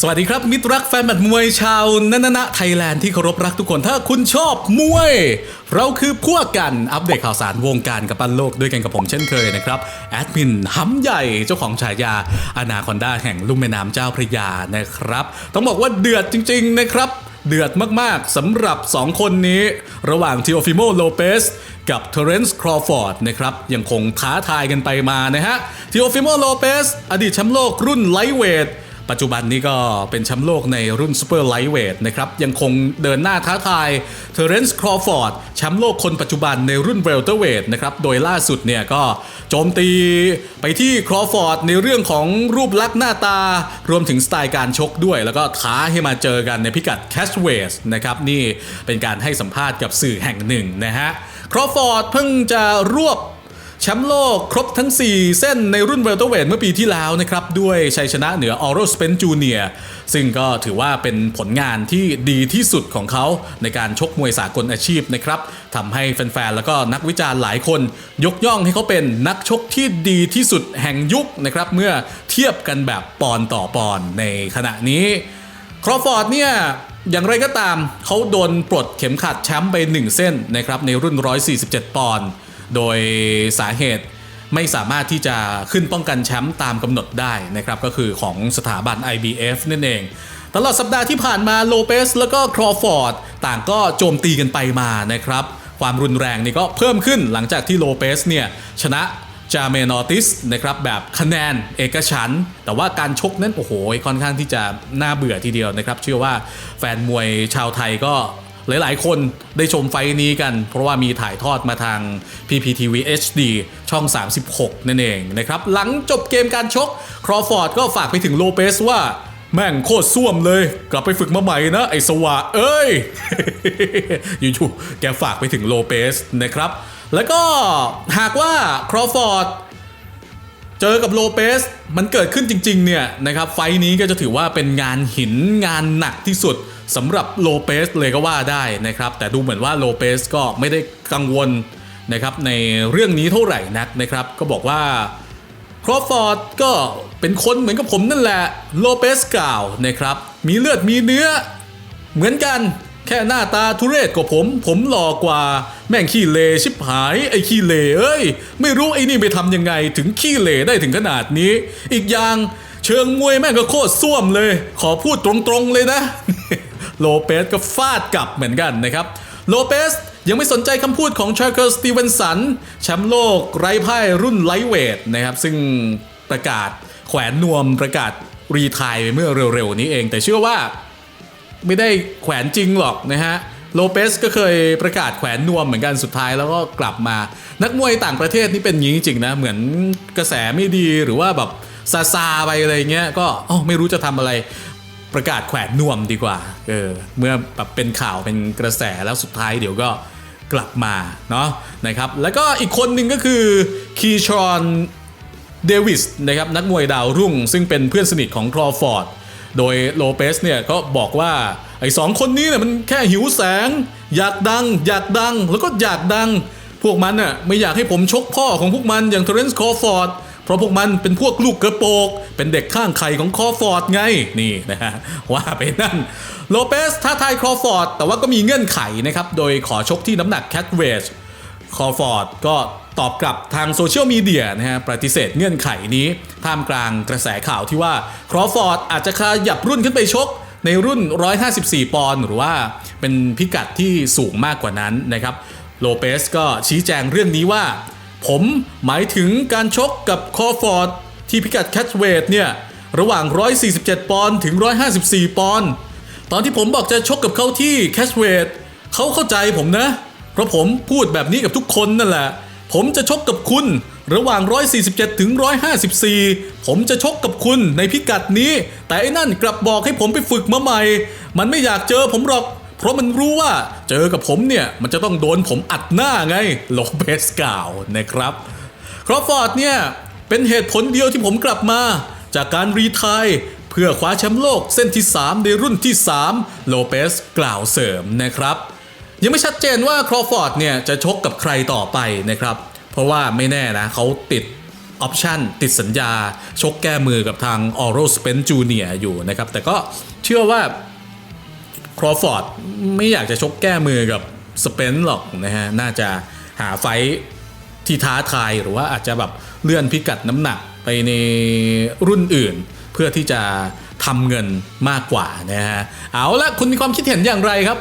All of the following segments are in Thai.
สวัสดีครับ มิตรรักแฟนแบดมวยชาวนันนะไทยแลนด์ที่เคารพรักทุกคนถ้าคุณชอบมวย เราคือพวกกันอัปเดตข่าวสารวงการกับปั้นโลกด้วยกันกับผมเช่นเคยนะครับ แอดมินห้ำใหญ่เจ้าของฉายาอนาคอนดาแห่งลุ่มแม่น้ำเจ้าพระยานะครับ ต้องบอกว่าเดือดจริง ๆ นะครับเดือดมาก ๆ สำหรับ 2 คนนี้ ระหว่างทีโอฟิโมโลเปสกับเทเรนซ์ครอฟอร์ดนะครับยังคงท้าทายกันไปมานะฮะทีโอฟิโมโลเปสอดีตแชมป์โลกรุ่นไลท์เวท ปัจจุบันนี้ก็เป็นแชมป์โลกในรุ่นซูเปอร์ไลท์เวทนะครับ ยังคงเดินหน้าท้าทายเทเรนซ์ครอฟอร์ดแชมป์โลกคนปัจจุบันในรุ่นเวลเตอร์เวทนะครับ โดยล่าสุดเนี่ยก็โจมตีไปที่ครอฟอร์ดในเรื่องของรูปลักษณ์หน้าตา รวมถึงสไตล์การชกด้วย แล้วก็ท้าให้มาเจอกันในพิกัดแคชเวสนะครับนี่เป็นการให้สัมภาษณ์กับสื่อแห่งหนึ่งนะฮะครอฟอร์ดเพิ่งจะรวบ แชมป์โลกครบทั้ง 4 เส้นในรุ่นเวลเตอร์เวทเมื่อปีที่แล้วนะครับ ด้วยชัยชนะเหนือออโรสเปนจูเนียซึ่งก็ถือว่าเป็นผลงานที่ดีที่สุดของเขาในการชกมวยสากลอาชีพนะครับทำให้แฟนๆ แล้วก็นักวิจารณ์หลายคน ยกย่องให้เขาเป็นนักชกที่ดีที่สุดแห่งยุคนะครับ เมื่อเทียบกันแบบปอนต่อปอนในขณะนี้ครอฟอร์ดเนี่ยอย่างไรก็ตามเขาโดนปลดเข็มขัดแชมป์ไป 1 เส้นนะครับในรุ่น 147 ปอนด์ โดยสาเหตุไม่สามารถที่จะขึ้นป้องกันแชมป์ตามกำหนดได้นะครับ ก็คือของสถาบัน IBF นั่นเอง ตลอดสัปดาห์ที่ผ่านมาโลเปสแล้วก็ครอฟอร์ดต่างก็โจมตีกันไปมานะครับ ความรุนแรงนี่ก็เพิ่มขึ้นหลังจากที่โลเปสเนี่ยชนะจาเมนอติสนะครับแบบคะแนนเอกฉัน แต่ว่าการชกนั้นโอ้โหค่อนข้างที่จะน่าเบื่อทีเดียวนะครับ เชื่อว่าแฟนมวยชาวไทยก็ หลายๆ คนได้ชมไฟนี้กัน เพราะว่ามีถ่ายทอดมาทาง PPTV HD ช่อง 36 นั่นเองนะครับ หลังจบเกมการชก ครอฟอร์ดก็ฝากไปถึงโลเปสว่าแม่งโคตรส้วมเลย กลับไปฝึกมาใหม่นะ ไอ้สวะเอ้ย อยู่ๆแกฝากไปถึงโลเปสนะครับ แล้วก็หากว่าครอฟอร์ด เจอกับโลเปสมันเกิดขึ้นจริงๆเนี่ยนะครับไฟท์นี้ก็จะถือว่าเป็นงานหินงานหนักที่สุดสำหรับโลเปสเลยก็ว่าได้นะครับแต่ดูเหมือนว่าโลเปสก็ไม่ได้กังวลนะครับในเรื่องนี้เท่าไหร่นักนะครับ ก็บอกว่าครอฟฟอร์ดก็เป็นคนเหมือนกับผมนั่นแหละโลเปสกล่าวนะครับมีเลือดมีเนื้อเหมือนกัน แค่หน้าตาทุเรศกว่าผม ผมหล่อกว่า แม่งขี้เลชิบหายไอ้ขี้เลเอ้ย ไม่รู้ไอ้นี่ไปทำยังไงถึงขี้เลได้ถึงขนาดนี้ อีกอย่างเชิงมวยแม่งก็โคตรส้วมเลย ขอพูดตรงๆเลยนะ โลเปสก็ฟาดกลับเหมือนกันนะครับ โลเปสยังไม่สนใจคำพูดของชาร์เคิลสตีเวนสันแชมป์โลกไร้พ่ายรุ่นไลท์เวทนะครับ ซึ่งประกาศแขวนนวมประกาศรีทายไปเมื่อเร็วๆนี้เอง แต่เชื่อว่า ไม่ได้แขวนจริงหรอกนะฮะโลเปสก็เคยประกาศแขวนนวมเหมือนกันสุดท้ายแล้วก็กลับมา นักมวยต่างประเทศนี่เป็นอย่างนี้จริงนะเหมือนกระแสไม่ดีหรือว่าแบบซาซาไปอะไรเงี้ยก็อ๋อไม่รู้จะทำอะไรประกาศแขวนนวมดีกว่าเออเมื่อแบบเป็นข่าวเป็นกระแสแล้วสุดท้ายเดี๋ยวก็กลับมาเนาะนะครับแล้วก็อีกคนหนึ่งก็คือคีชอนเดวิสนะครับนักมวยดาวรุ่ง ซึ่งเป็นเพื่อนสนิทของครอฟอร์ด โดยโลเปสเนี่ยก็บอกว่าไอ้สองคนนี้เนี่ยมันแค่หิวแสง อยากดัง อยากดังแล้วก็อยากดัง พวกมันน่ะไม่อยากให้ผมชกพ่อของพวกมันอย่างเทเรนซ์คอฟอร์ดเพราะพวกมันเป็นพวกลูกกระโปก เป็นเด็กข้างไข่ของคอฟอร์ดไงนี่นะฮะว่าไปนั่นโลเปสท้าทายคอฟอร์ดแต่ว่าก็มีเงื่อนไขนะครับ โดยขอชกที่น้ำหนักแคทเวจคอฟอร์ดก็ ตอบกลับทางโซเชียลมีเดียนะฮะปฏิเสธเงื่อนไขนี้ ท่ามกลางกระแสข่าวที่ว่าครอฟอร์ดอาจจะขยับรุ่นขึ้นไปชกในรุ่น 154 ปอนด์หรือว่าเป็นพิกัดที่สูงมากกว่านั้นนะครับโลเปสก็ชี้แจงเรื่องนี้ว่า ผมหมายถึงการชกกับคอฟอร์ดที่พิกัดแคทเวทเนี่ย ระหว่าง 147 ปอนด์ถึง 154 ปอนด์ตอนที่ผมบอกจะชกกับเขาที่แคชเวทเขาเข้าใจผมนะ เพราะผมพูดแบบนี้กับทุกคนนั่นแหละ ผมจะชกกับคุณ ระหว่าง 147 ถึง 154 ผมจะชกกับคุณในพิกัดนี้ แต่ไอ้นั่นกลับบอกให้ผมไปฝึกมาใหม่ มันไม่อยากเจอผมหรอก เพราะมันรู้ว่าเจอกับผมเนี่ย มันจะต้องโดนผมอัดหน้าไงโลเปสกล่าวนะครับครอฟอร์ดเนี่ย เป็นเหตุผลเดียวที่ผมกลับมา จากการรีไทายเพื่อคว้าแชมป์โลกเส้นที่ 3 ในรุ่นที่ 3 โลเปสกล่าวเสริมนะครับ ยังไม่ชัดเจนว่าครอฟอร์ดเนี่ยจะชกกับใครต่อไปนะครับ เพราะว่าไม่แน่นะเขาติดออปชันติดสัญญา ชกแก้มือกับทางออโรสเปนจูเนียอยู่นะครับ แต่ก็เชื่อว่าครอฟอร์ดไม่อยากจะชกแก้มือกับสเปนหรอกนะฮะ น่าจะหาไฟท์ที่ท้าทายหรือว่าอาจจะแบบเลื่อนพิกัดน้ำหนักไปในรุ่นอื่น เพื่อที่จะทำเงินมากกว่านะฮะ เอาละคุณมีความคิดเห็นอย่างไรครับ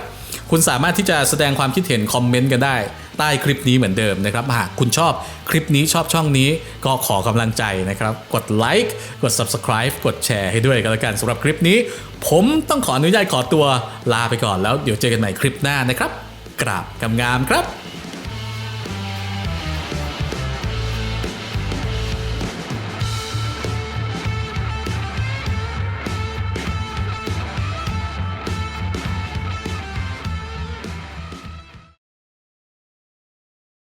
คุณสามารถที่จะแสดงความคิดเห็นคอมเมนต์กันได้ ใต้คลิปนี้เหมือนเดิมนะครับหากคุณชอบคลิปนี้ชอบช่องนี้ก็ขอกำลังใจนะครับ กดไลค์กด Subscribe กดแชร์ให้ด้วยกันแล้วกันสำหรับคลิปนี้ ผมต้องขออนุญาตขอตัวลาไปก่อนแล้วเดี๋ยวเจอกันใหม่คลิปหน้านะครับ กราบงามๆครับ